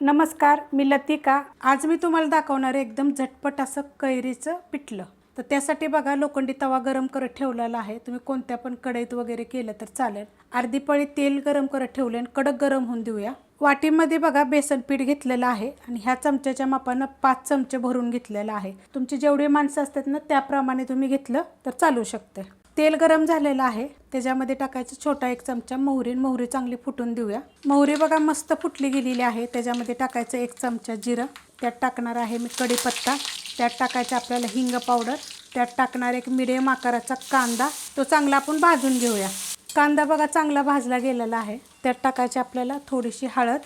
नमस्कार मी लतिका. आज मी तुम्हाला दाखवणार आहे एकदम झटपट असं कैरीचं पिठलं. तर त्यासाठी बघा लोखंडी तवा गरम करत ठेवलेला आहे. तुम्ही कोणत्या पण कढईत वगैरे केलं तर चालेल. अर्धी पळी तेल गरम करत ठेवले आणि कडक गरम होऊन देऊया. वाटीमध्ये बघा बेसन पीठ घेतलेलं आहे आणि ह्या चमच्याच्या मापानं पाच चमचे भरून घेतलेलं आहे. तुमची जेवढी माणसं असतात ना त्याप्रमाणे तुम्ही घेतलं तर चालू शकते. तेल गरम झालेलं आहे. त्याच्यामध्ये टाकायचं छोटा एक चमचा मोहरी आणि मोहरी चांगली फुटून देऊया. मोहरी बघा मस्त फुटली गेलेली आहे. त्याच्यामध्ये टाकायचं एक चमचा जिरं. त्यात टाकणार आहे मी कढीपत्ता. त्यात टाकायचं आपल्याला हिंग पावडर. त्यात टाकणार एक मिडियम आकाराचा कांदा. तो चांगला आपण भाजून घेऊया. कांदा बघा चांगला भाजला गेलेला आहे. त्यात टाकायची आपल्याला थोडीशी हळद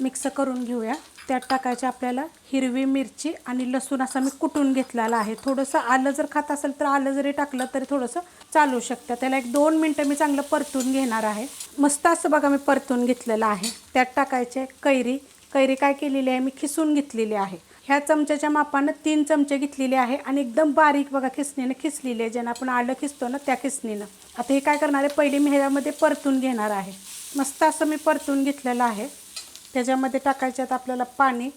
मिक्स करून घेऊया. त्यात टाकायचे आपल्याला हिरवी मिरची आणि लसूण असं मी कुटून घेतलेला आहे. थोडंसं आलं जर खात असेल तर आलं जरी टाकलं तरी थोडंसं चालू शकतं. त्याला एक दोन मिनटं मी चांगलं परतून घेणार आहे. मस्त असं बघा मी परतून घेतलेलं आहे. त्यात टाकायचे कैरी. कैरी काय केलेली आहे? मी खिसून घेतलेली आहे. ह्या चमच्याच्या मापानं तीन चमचे घेतलेले आहे आणि एकदम बारीक बघा खिसणीनं खिसलेली आहे. ज्यानं आपण आलं खिसतो ना त्या खिसणीनं. आता हे काय करणार आहे? पहिली मी ह्याच्यामध्ये परतून घेणार आहे. मस्त असं मी परतून घेतलेलं आहे. त्याच्यामध्ये टाकायच्यात आपल्याला पाणी.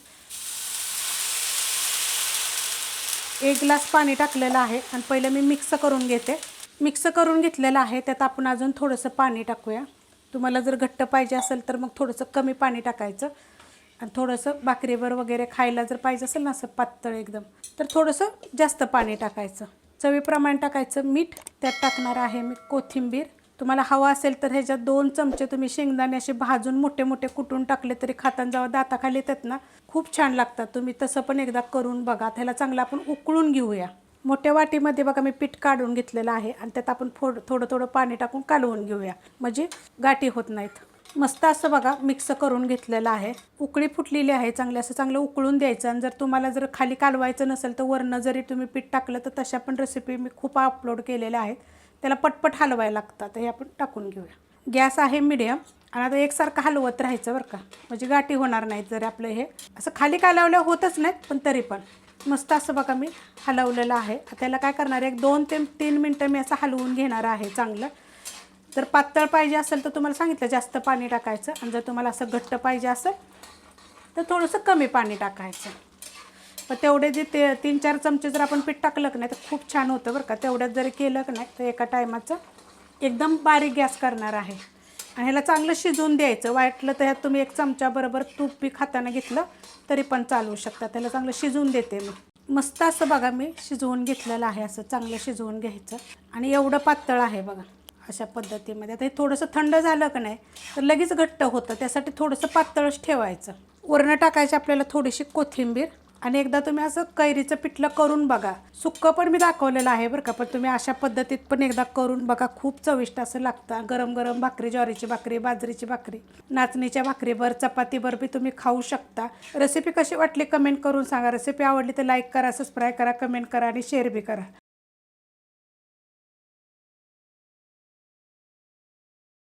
एक ग्लास पाणी टाकलेलं आहे आणि पहिलं मी मिक्स करून घेते. मिक्स करून घेतलेलं आहे त्यात आपण अजून थोडंसं पाणी टाकूया. तुम्हाला जर घट्ट पाहिजे असेल तर मग थोडंसं कमी पाणी टाकायचं. आणि थोडंसं भाकरीवर वगैरे खायला जर पाहिजे असेल ना असं पातळ एकदम तर थोडंसं जास्त पाणी टाकायचं. चवीप्रमाणे टाकायचं मीठ. त्यात टाकणार आहे मी कोथिंबीर. तुम्हाला हवा असेल तर ह्याच्यात दोन चमचे तुम्ही शेंगदाणे असे भाजून मोठे मोठे कुटून टाकले तरी खाताना जेव्हा दाताखाली येतात ना खूप छान लागतात. तुम्ही तसं पण एकदा करून बघा. त्याला चांगलं आपण उकळून घेऊया. मोठ्या वाटीमध्ये बघा मी पीठ काढून घेतलेलं आहे आणि त्यात आपण फोड थोडं थोडं पाणी टाकून कालवून घेऊया. म्हणजे गाठी होत नाहीत. मस्त असं बघा मिक्स करून घेतलेलं आहे. उकळी फुटलेली आहे. चांगली असं चांगलं उकळून द्यायचं आणि जर तुम्हाला जर खाली कालवायचं नसेल तर वरनं जरी तुम्ही पीठ टाकलं तर तशा पण रेसिपी मी खूप अपलोड केलेल्या आहेत. त्याला पटपट हलवायला लागतात. हे आपण टाकून घेऊया. गॅस आहे मिडियम आणि आता एकसारखं हलवत राहायचं बरं का. म्हणजे गाठी होणार नाहीत जर आपलं हे. असं खाली कालवल्या होतच नाहीत पण तरी पण. मस्त असं बघा मी हलवलेलं आहे. त्याला काय करणार आहे एक दोन ते तीन मिनटं मी असं हलवून घेणार आहे चांगलं. जर पातळ पाहिजे असेल तर तुम्हाला सांगितलं जास्त पाणी टाकायचं. आणि जर तुम्हाला असं घट्ट पाहिजे असेल तर थोडंसं कमी पाणी टाकायचं. पण तेवढे जे ते तीन चार चमचे जर आपण पीठ टाकलं की नाही तर खूप छान होतं बरं का. तेवढ्यात जरी केलं की नाही तर एका टायमाचं एकदम बारीक गॅस करणार आहे. आणि ह्याला चांगलं शिजवून द्यायचं. वाटलं तर ह्यात तुम्ही एक चमच्याबरोबर तूप बी खाताना घेतलं तरी पण चालू शकता. त्याला चांगलं शिजवून देते मी. मस्त असं बघा मी शिजवून घेतलेलं आहे असं चांगलं शिजवून घ्यायचं. आणि एवढं पातळ आहे बघा अशा पद्धतीमध्ये. आता हे थोडंसं थंड झालं का नाही तर लगेच घट्ट होतं. त्यासाठी थोडंसं पातळच ठेवायचं. वरणं टाकायची आपल्याला थोडीशी कोथिंबीर. आणि एकदा तुम्ही असं कैरीचं पिठलं करून बघा. सुक्कं पण मी दाखवलेलं आहे बरं का पण तुम्ही अशा पद्धतीत पण एकदा करून बघा. खूप चविष्ट असं लागतं. गरम गरम भाकरी ज्वारीची भाकरी बाजरीची भाकरी नाचणीच्या भाकरीवर चपातीवर बी तुम्ही खाऊ शकता. रेसिपी कशी वाटली कमेंट करून सांगा. रेसिपी आवडली तर लाईक करा सबस्क्राईब करा कमेंट करा आणि शेअर बी करा.